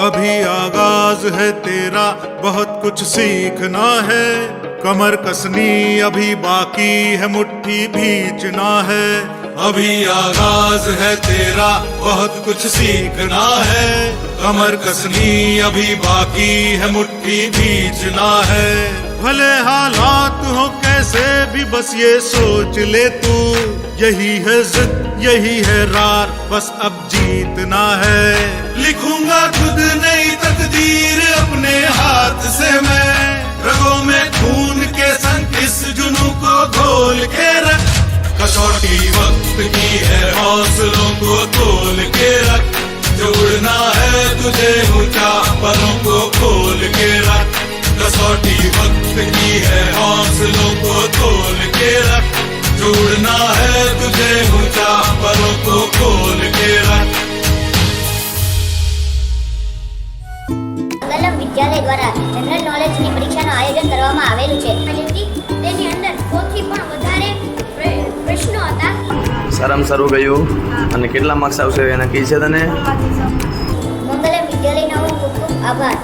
अभी आगाज़ है तेरा, बहुत कुछ सीखना है। कमर कसनी अभी बाकी है, मुट्ठी भींचना है। अभी आगाज़ है तेरा, बहुत कुछ सीखना है। कमर कसनी अभी बाकी है, मुट्ठी भींचना है। भले हालात हो कैसे भी, बस ये सोच ले तू। यही है जिद, यही है रार, बस अब जीतना है। कसौटी वक्त की है हौसलों को तोल के रख जोड़ना है तुझे ऊंचा पलों को खोल के रख कसौटी वक्त की है हौसलों को तोल के रख जोड़ना है तुझे ऊंचा पलों को खोल के रख કલમ વિદ્યાલય દ્વારા જનરલ નોલેજની પરીક્ષાનું આયોજન કરવામાં આવેલું છે સારામાં સારું ગયું. અને કેટલા માર્ક્સ આવશે એના નક્કી છે તને? મંગલમ વિદ્યાલયનો ખૂબ ખૂબ આભાર.